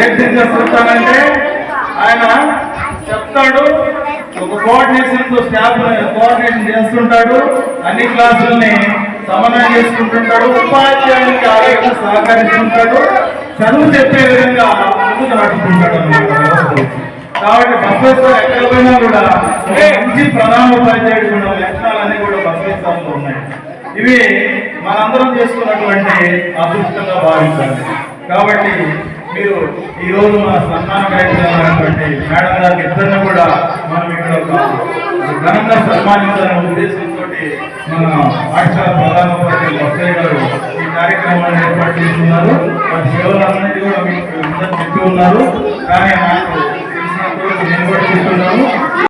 ఏం చేస్తుంటానంటే ఆయన చెప్తాడు ఒక కోఆర్డినేషన్తో స్టాఫ్ కోఆర్డినేషన్ చేస్తుంటాడు అన్ని క్లాసుల్ని సమన్వయం చేసుకుంటుంటాడు ఉపాధ్యాయునికి ఆరోగ్య సహకరిస్తుంటాడు చదువు చెప్పే విధంగా ముందుకు నడుపుతుంటాడు కాబట్టి బసవేశ్వరం ఎక్కడ పోయినా కూడా మంచి ప్రధాన ఉపాధ్యాయుడు ఉన్న లక్షణాలన్నీ కూడా బసవేశ్వరంలో ఉన్నాయి. ఇవి మనందరం చేసుకున్నటువంటి అదృష్టంగా భావించాలి. కాబట్టి మీరు ఈ రోజు మన సన్మాన కార్యక్రమాలటువంటి మేడం గారికి ఇద్దరిని కూడా మనం ఇక్కడ ఘనంగా సన్మానించాలనే ఉద్దేశంతో మన పాఠశాల ప్రధాన ఉపాధ్యాయులు గారు ఈ కార్యక్రమాన్ని ఏర్పాటు చేస్తున్నారు. వాటి సేవలన్నిటి కూడా మీకు చెప్పి ఉన్నారు. కానీ